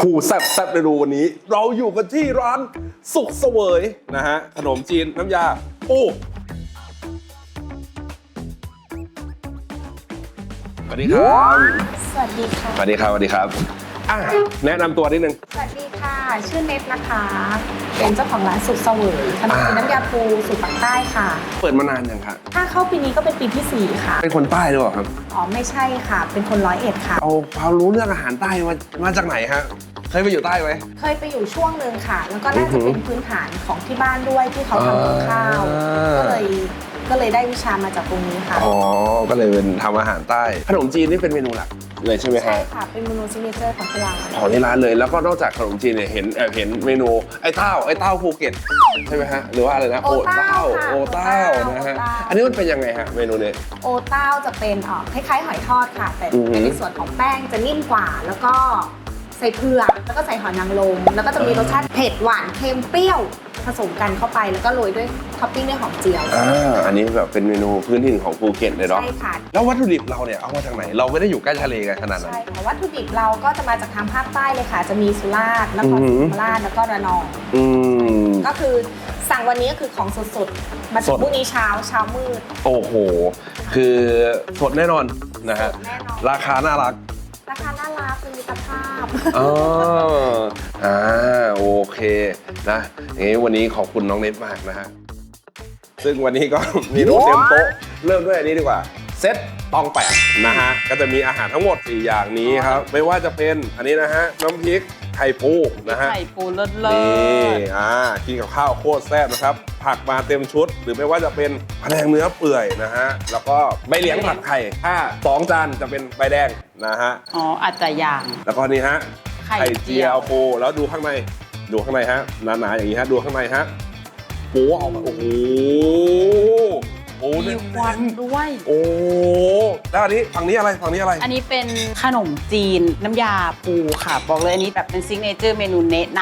คู่แซ่บแซ่บในรูวันนี้ เราอยู่กันที่ร้านสุขเสวยนะฮะขนมจีนน้ำยาปูสวัสดีครับสวัสดีค่ะ สวัสดีครับสวัสดีครับอะแนะนำตัวนิดนึง สวัสดีค่ะ ชื่อเน็ตนะคะ เป็นเจ้าของร้านสุดเสวยขนมจีนน้ำยาปูสูตรปักใต้ค่ะ เปิดมานานยังครับถ้าเข้าปีนี้ก็เป็นปีที่ 4 ค่ะ เป็นคนใต้หรือเปล่าครับ อ๋อ ไม่ใช่ค่ะ เป็นคนร้อยเอ็ดค่ะ เอาความรู้เรื่องอาหารใต้มามาจากไหนฮะ เคยไปอยู่ใต้ไหม เคยไปอยู่ช่วงหนึ่งค่ะ แล้วก็น่าจะเป็นพื้นฐานของที่บ้านด้วยที่เขาทำกับข้าวอ่าก็เลยก็เลยได้วิชามาจากตรงนี้ค่ะ อ๋อ ก็เลยเป็นทำอาหารใต้ ขนมจีนนี่เป็นเมนูหลักเลยใช่ไหมใช่ฮะค่ะ เป็นเมนูซิกเนเจอร์ของที่ร้านของที่ร้านเลย แล้วก็นอกจากขนมจีนเนี่ยเห็นแอบเห็นเมนูไอ้เต้าไอ้เต้าภูเก็ตใช่ไหมฮะ หรือว่าอะไรนะ โอเต้าค่ะโอเต้าโอเต้านะฮะโอเต้าอันนี้มันเป็นยังไงฮะเมนูเนี่ยโอเต้าจะเป็นเอ่อคล้ายๆหอยทอดค่ะ แต่อือหือในส่วนของแป้งจะนิ่มกว่าแล้วก็ ใส่เผือกแล้วก็ใส่หอยนางรมแล้วก็จะมีรสชาติเผ็ดหวานเค็มเปรี้ยวผสมกันเข้าไปแล้วก็โรยด้วยท็อปปิ้งด้วยหอมเจียว อ่าอันนี้แบบเป็นเมนูพื้นถิ่นของภูเก็ตเลยเนาะใช่ค่ะ แล้ววัตถุดิบเราเนี่ยเอามาจากไหน เราไม่ได้อยู่ใกล้ทะเลกันขนาดนั้น ใช่ค่ะวัตถุดิบเราก็จะมาจากทางภาคใต้เลยค่ะ จะมีสุราษฎร์นครศรีธรรมราชแล้วก็ระนอง อืม ก็คือสั่งวันนี้ก็คือของสดๆ มาถึสงดพรุ่งนี้เช้าเช้ามืด โอ้โห คือสดแน่นอนนะสฮะดแน่นอน ราคาน่ารัก มิตรภาพอ๋ออ่าโอเคนะอย่างนี้วันนี้ขอบคุณน้องเน็ตมากนะฮะซึ่งวันนี้ก็ มีโน้ตเต็มโต๊ะเริ่มด้วยอันนี้ดีกว่า เซตตองแปดนะฮะก็จะมีอาหารทั้งหมด 4 อย่างนี้ครับ ไม่ว่าจะเป็นอันนี้นะฮะน้ำพริกไข่ปูนะฮะไข่ปูเลิศเลินี่ศอ่ากินกับข้าวโคตรแซ่บนะครับ ผักมาเต็มชุด หรือไม่ว่าจะเป็นพะแนงเนื้อเปื่อยนะฮะแล้วก็ใบเหลียงผัดไข่ถ้าสองจานจะเป็นใบแดงนะฮะอ๋ออาจจะอย่างแล้วก็นี่ฮะไข่ไข่เจีเจียยววปูแล้วดูข้างในดูข้างในฮะหนาๆอย่างนี้ฮะดูข้างในฮะปูออกมาโอ้โห โอ้มีเน้ควันนด้วยๆโอ้แล้วอันนี้ฝั่งนี้อะไรฝั่งนี้อะไร อันนี้เป็นขนมจีนน้ำยาปูค่ะ บอกเลยอันนี้แบบเป็นซิกเนเจอร์เมนูแนะน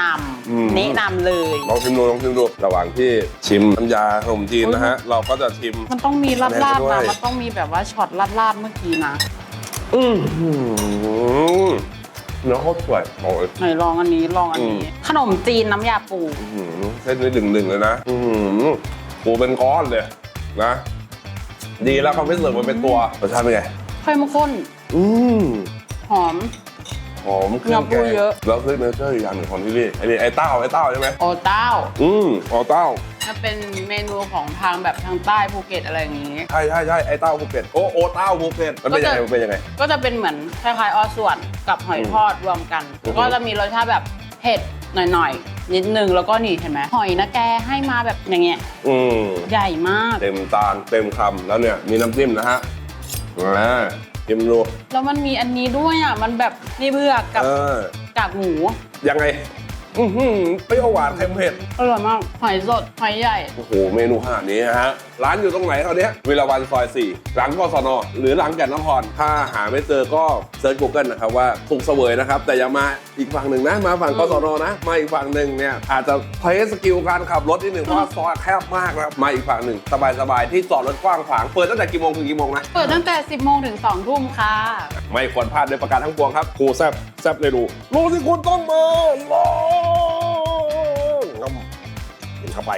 อืมำแนะนำเลย ลองชิมดูลองชิมดูระหว่างที่ชิมน้ำยาขนมจีนนะฮะ เราก็จะชิม มันต้องมีราดแน่นราดด้วยนะมันต้องมีแบบว่าช็อตราดราดๆเมื่อกี้นะอือหือเนื้อโคตรสวยโอ้ย ไหนลองอันนี้ลองอันนี้ อืม ขนมจีนน้ำยาปู อื้อหือเส้นนี้ดึงๆเลยนะ อือหือปูเป็นก้อนเลย นะ ดีแล้วเขาไม่เสิร์ฟมันเป็นตัวรสชาติเป็นไงเข้มข้น อืมหอม หอมเครื่องแกเนื้อปูงเยอะ แล้วซิกเนเจอร์อีกอย่างหนึ่งของที่นี่ไอ้นี่ไอ้เต้าไอ้เต้าใช่ไหมโอเต้าอืมอ๋อเต้ามันเป็นเมนูของทางแบบทางใต้ภูเก็ตอะไรอย่างนี้ ใช่ใช่ใช่ไอ้เต้าภูเก็ตโอ้โอเต้าภูเก็ตมันเป็นยังไงก็จะมันเป็นยังไง ก็จะเป็นเหมือนคล้ายๆออส่วนกับหอยทอดรวมกัน อือฮึก็จะมีรสชาติแบบเผ็ดหน่อยๆ นิดนึงแล้วก็นี่เห็นไหมหอยนะแกให้มาแบบอย่างเงี้ยอืมใหญ่มาก เต็มตาลเต็มคำแล้วเนี่ยมีน้ำจิ้มนะฮะอ่าจิ้มดูแล้วมันมีอันนี้ด้วยอะมันแบบนี่เบือกกับเออกากหมูยังไง อือหือเปรี้ยวหวานเค็มเผ็ด อร่อยมากหอยสดหอยใหญ่ โอ้โห เมนูขนาดนี้นะฮะ ร้านอยู่ตรงไหนเขาเนี้ยวิลาวันซอย 4 หลังกศนหรือหลังแก่นนคร ถ้าหาไม่เจอก็เซิร์ช Google นะครับว่าสุกเสวยนะครับ แต่อย่ามาอีกฝั่งหนึ่งนะ มาฝั่งอืกมศนนะ มาอีกฝั่งหนึ่งเนี่ย อาจจะใช้สกิลการขับรถนิดหนึ่งเพราะว่าซอยแคบมากนะครับ มาอีกฝั่งหนึ่งสบายๆที่จอดรถกว้างขวาง เปิดตั้งแต่กี่โมงถึงกี่โมงนะ เปิดตั้งแต่ 10โมงถึง2ทุ่มค่ะ ไม่ควรพลาดโดยประการทั้งปวงครับครูแซบแซบเลยดูรู้ที่คุณต้องมาลองงำกินเข้าไป